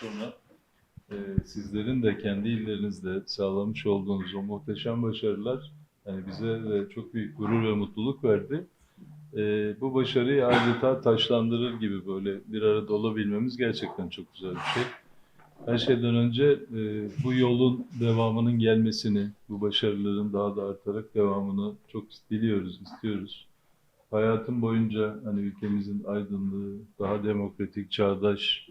sonra e, sizlerin de kendi illerinizde sağlamış olduğunuz o muhteşem başarılar hani bize de çok büyük gurur ve mutluluk verdi. E, bu başarıyı adeta taşlandırır gibi böyle bir arada olabilmemiz gerçekten çok güzel bir şey. Her şeyden önce e, bu yolun devamının gelmesini, bu başarıların daha da artarak devamını çok diliyoruz, istiyoruz. Hayatım boyunca hani ülkemizin aydınlığı, daha demokratik, çağdaş,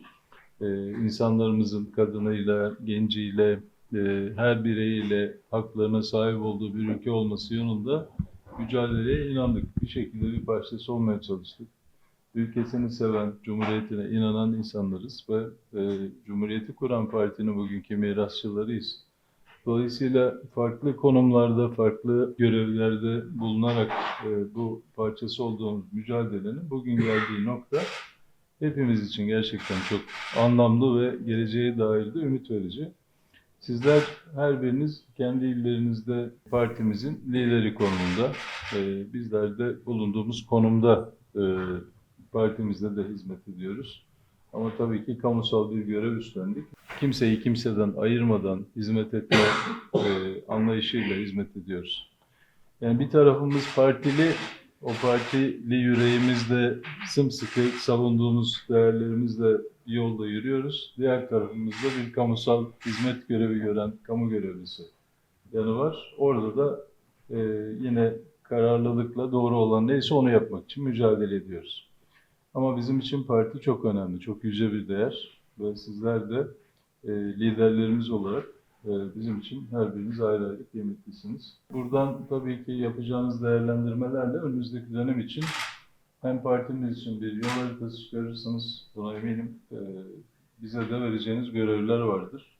e, insanlarımızın kadınıyla, genciyle, e, her bireyiyle haklarına sahip olduğu bir ülke olması yolunda mücadeleye inandık. Bir şekilde bir parçası olmaya çalıştık. Ülkesini seven, cumhuriyetine inanan insanlarız ve e, Cumhuriyeti kuran partinin bugünkü mirasçılarıyız. Dolayısıyla farklı konumlarda, farklı görevlerde bulunarak e, bu parçası olduğumuz mücadelenin bugün geldiği nokta hepimiz için gerçekten çok anlamlı ve geleceğe dair de ümit verici. Sizler her biriniz kendi illerinizde partimizin lideri konumunda, e, bizler de bulunduğumuz konumda e, partimizde de hizmet ediyoruz. Ama tabii ki kamusal bir görev üstlendik. Kimseyi kimseden ayırmadan hizmet etme e, anlayışıyla hizmet ediyoruz. Yani bir tarafımız partili, o partili yüreğimizde sımsıkı savunduğumuz değerlerimizle bir yolda yürüyoruz. Diğer tarafımızda bir kamusal hizmet görevi gören kamu görevlisi yanı var. Orada da e, yine kararlılıkla doğru olan neyse onu yapmak için mücadele ediyoruz. Ama bizim için parti çok önemli, çok yüce bir değer ve sizler de e, liderlerimiz olarak bizim için her biriniz ayrı ayrı kıymetlisiniz. Buradan tabii ki yapacağınız değerlendirmelerle önümüzdeki dönem için hem partimiz için bir yol haritası çıkarırsanız buna eminim e, bize de vereceğiniz görevler vardır.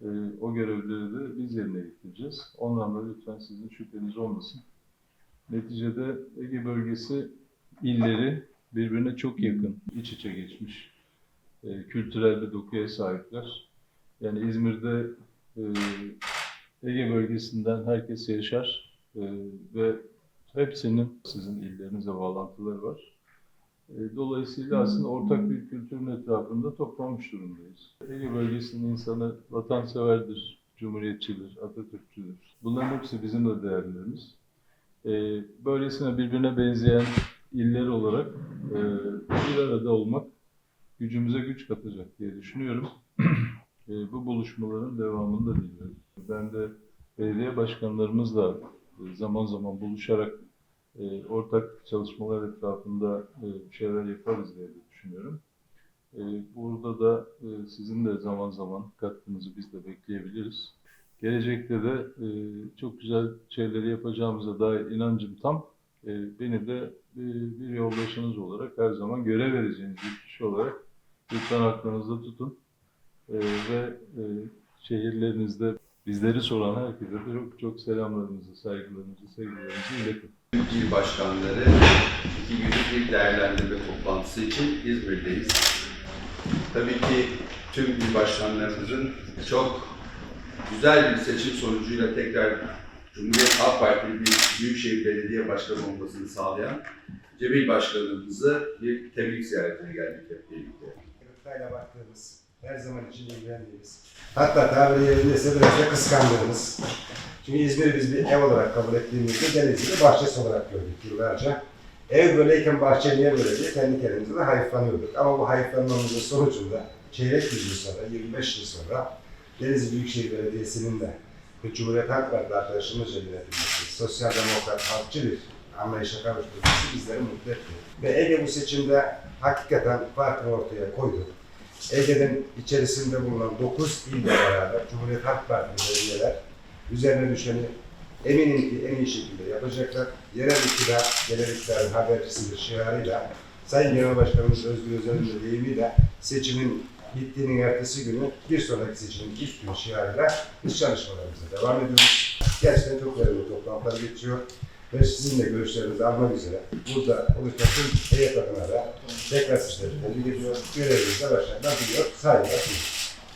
E, o görevleri de biz yerine getireceğiz. Ondan da lütfen sizin şüpheniz olmasın. Neticede Ege bölgesi illeri birbirine çok yakın, iç içe geçmiş e, kültürel bir dokuya sahipler. Yani İzmir'de e, Ege bölgesinden herkes yaşar e, ve hepsinin sizin illerinize bağlantıları var. E, dolayısıyla aslında ortak bir kültürün etrafında toplanmış durumdayız. Ege bölgesinin insanı vatanseverdir, cumhuriyetçidir, Atatürkçüdür. Bunların hepsi bizim de değerlerimiz. Böylesine birbirine benzeyen iller olarak bir arada olmak gücümüze güç katacak diye düşünüyorum. E, bu buluşmaların devamını da diliyorum. Ben de belediye başkanlarımızla e, zaman zaman buluşarak e, ortak çalışmalar etrafında e, şeyler yaparız diye de düşünüyorum. E, burada da e, sizin de zaman zaman katkınızı biz de bekleyebiliriz. Gelecekte de e, çok güzel şeyleri yapacağımıza dair inancım tam. E, beni de e, bir yoldaşınız olarak her zaman görev vereceğiniz bir kişi olarak lütfen aklınızda tutun. E, ve e, şehirlerinizde bizleri soran herkese de çok çok selamlarımızı, saygılarımızı, sevgilerimizi iletin. il başkanları iki günlük bir değerlendirme toplantısı için İzmir'deyiz. Tabii ki tüm il başkanlarımızın çok güzel bir seçim sonucuyla tekrar Cumhuriyet Halk Partili bir Büyükşehir Belediye Başkanı olmasını sağlayan Cemil Başkanımızı bir tebrik ziyaretine geldik hep birlikte. Kırıklarla baktığımız, her zaman için ilgilendiğimiz, hatta tabiri yerindeyse biraz da kıskandığımız. Çünkü İzmir'i biz bir ev olarak kabul ettiğimizde Denizli'de bahçesi olarak gördük yıllarca. Ev böyleyken bahçe niye böyle diye kendi kendimize de hayıflanıyorduk. Ama bu hayıflanmamızın sonucunda çeyrek yüzyıl sonra, 25 yıl sonra Denizli Büyükşehir Belediyesi'nin de ve Cumhuriyet Halk Partili arkadaşımızla yönetilmesi, sosyal demokrat, halkçı bir anlayışa kavuşturması bizleri mutlu etti. Ve Ege bu seçimde hakikaten farkını ortaya koydu. Ege'nin içerisinde bulunan 9 ile beraber Cumhuriyet Halk Partili belediyeler üzerine düşeni eminim ki en iyi şekilde yapacaklar. Yerel iktidar, yerel iktidarın habercisidir şiarıyla Sayın Genel Başkanımız Özgür Özel'in de deyimiyle seçimin bittiğinin ertesi günü bir sonraki seçimin ilk günü şiarıyla biz çalışmalarımıza devam ediyoruz. Gerçekten çok verimli toplantılar geçiyor ve sizin görüşlerinizi almak üzere burada tüm heyet adına da tekrar sizleri tebrik ediyor. Görevinizde başarılar diliyor. Saygılar.